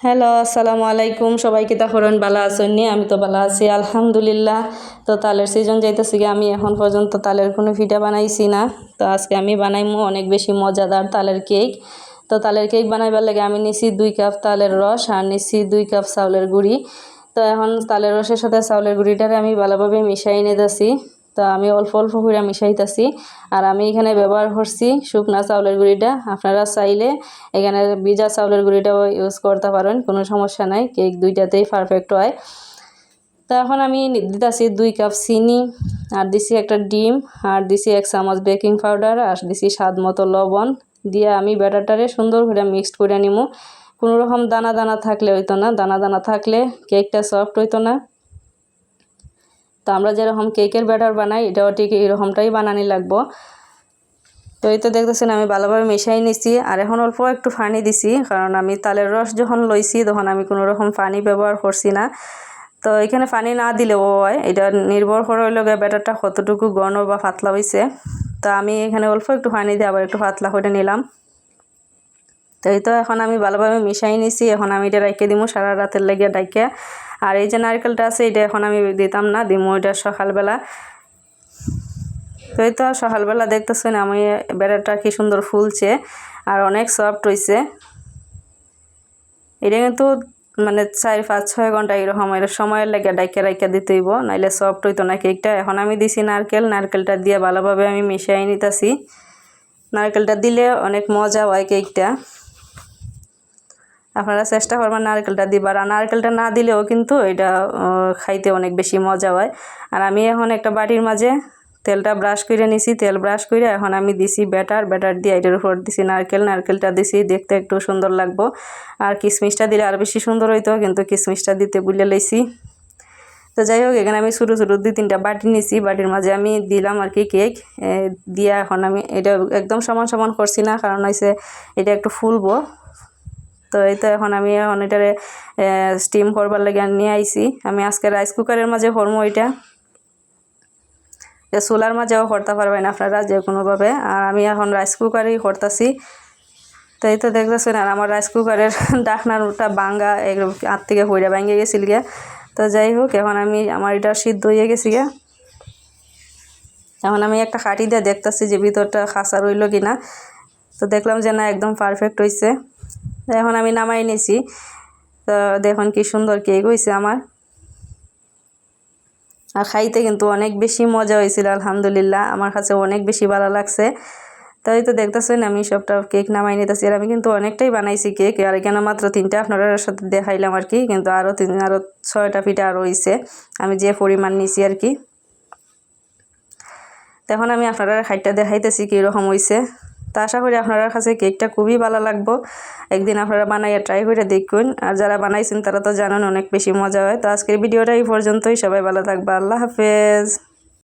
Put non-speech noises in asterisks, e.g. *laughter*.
Hello, আসসালামু আলাইকুম। সবাইকে তখন বালা আছেন নি? আমি তো বালা আছি, আলহামদুলিল্লাহ। তো তালের সিজন যাইতেছি গিয়ে, আমি এখন পর্যন্ত তালের কোনো পিঠা বানাইছি না। তো আজকে আমি বানাইমু অনেক বেশি মজাদার তালের কেক তো তালের কেক বানাইবার লাগে আমি নিছি দুই কাপ তালের রস আর নিছি দুই কাপ চাউলের গুঁড়ি। তো এখন তালের রসের সাথে চাউলের গুঁড়িটারে আমি ভালোভাবে মিশাই নিতেছি। তো আমি অল্প অল্প করে মিশাইতেছি। আর আমি এখানে ব্যবহার করছি শুকনা চাউলের গুঁড়িটা। আপনারা চাইলে এখানে ভিজা চাউলের গুঁড়িটাও ইউজ করতে পারেন, কোনো সমস্যা নাই। কেক দুইটাতেই পারফেক্ট হয়। তো এখন আমি দিতেছি দুই কাপ চিনি, আর দিছি একটা ডিম, আর দিছি এক চামচ বেকিং পাউডার আর দিছি স্বাদ মতো লবণ। দিয়ে আমি ব্যাটারটারে সুন্দর করে মিক্সড করে নিমু। কোনো রকম দানা দানা থাকলে হইতো না। দানা দানা থাকলে কেকটা সফট হইতো না। তো আমরা যেরকম কেকের ব্যাটার বানাই, এটাও ঠিক এরকমটাই বানানি লাগবো। তো এই তো দেখতেছেন, আমি ভালোভাবে মিশাই নিছি, আর এখন অল্প একটু পানি দিছি, কারণ আমি তালের রস যখন লইছি, তখন আমি কোনো রকম পানি ব্যবহার করছি না। তো এখানে পানি না দিলেও হয়, এটা নির্ভর করে হইল ব্যাটারটা কতটুকু ঘন বা পাতলা হয়েছে তো আমি এখানে অল্প একটু পানি দিয়ে আবার একটু পাতলা করে নিলাম। তো এই তো এখন আমি ভালোভাবে মিশাই নিছি, এখন আমি এটা রাইকে দিব সারা রাতের লেগে ডাইকে। আর এই যে নারকেলটা আছে, এটা এখন আমি দিতাম না, দিমু এটা সকালবেলা। তো এই তো সকালবেলা দেখতেছেন আমি বেড়াটা কি সুন্দর ফুলছে আর অনেক সফট হয়েছে এটা কিন্তু মানে চার, পাঁচ, ছয় ঘণ্টা এরকম, এর সময়ের লেগে ডাইকে রাইকে দিতে হইব, নাইলে সফট হইতো না কেকটা। এখন আমি দিছি নারকেল, নারকেলটা দিয়ে ভালোভাবে আমি মিশাই নিতেছি। নারকেলটা দিলে অনেক মজা হয় কেকটা। আপনারা চেষ্টা করবেন নারকেলটা দিবার। আর নারকেলটা না দিলেও কিন্তু এটা খাইতে অনেক বেশি মজা হয়। আর আমি এখন একটা বাটির মাঝে তেলটা ব্রাশ করে নিছি। তেল ব্রাশ করে এখন আমি দিছি ব্যাটার। ব্যাটার দিয়ে এটার উপর দিছি নারকেল। নারকেলটা দিছি, দেখতে একটু সুন্দর লাগবো। আর কিশমিশটা দিলে আর বেশি সুন্দর হইতো, কিন্তু কিশমিশটা দিতে বুলে লইছি। তো যাই হোক, এখানে আমি ছোটো ছোটো দুই তিনটা বাটি নিছি। বাটির মাঝে আমি দিলাম আর কি কেক। দিয়া এখন আমি এটা একদম সমান সমান করছি না, কারণ হয়েছে এটা একটু ফুলবো। তো এই তো এখন আমি এখন এটারে স্টিম করবার লাগে নিয়ে আইছি। আমি আজকে রাইস কুকারের মাঝে করব এটা চুলার মাঝেও করতে পারবেন আপনারা যে কোনোভাবে আর আমি এখন রাইস কুকারেই করতেছি। তো এই তো দেখতেছেন, আর আমার রাইস কুকারের *laughs* ডাকনার ওটা বাঙ্গা হাত থেকে হইরা ভাঙ্গে গেছিল গিয়া। তো যাই হোক, এখন আমি, আমার এটা সিদ্ধ হয়ে গেছি গিয়া। এখন আমি একটা খাটি দিয়ে দেখতেছি যে ভিতরটা খাসা রইল কিনা। তো দেখলাম যে না, একদম পারফেক্ট হয়েছে এখন আমি নামাই নিছি। তো দেখুন কি সুন্দর কেক হয়েছে আমার। আর খাইতে কিন্তু অনেক বেশি মজা হয়েছিল আলহামদুলিল্লাহ। আমার কাছে অনেক বেশি ভালো লাগছে। তাই তো দেখতেছেন আমি সবটা কেক নামাই নিতেছি। আর আমি কিন্তু অনেকটাই বানাইছি কেক। আর এখানে মাত্র তিনটা আপনার সাথে দেখাইলাম আর কি। কিন্তু আরও তিন আরও ছয়টা পিঠা আরও হয়েছে আমি যে পরিমাণ নিছি আর কি। তখন আমি আপনারা খাইটটা দেখাইতেছি কীরকম হয়েছে তা আশা করি আপনার কাছে কেকটা খুবই ভালো লাগবো। একদিন আপনারা বানাইয়া ট্রাই করে দেখুন। আর যারা বানাইছেন তারা তো জানেন অনেক বেশি মজা হয়। তো আজকের ভিডিওটা এই পর্যন্তই। সবাই ভালো থাকবে। আল্লাহ হাফেজ।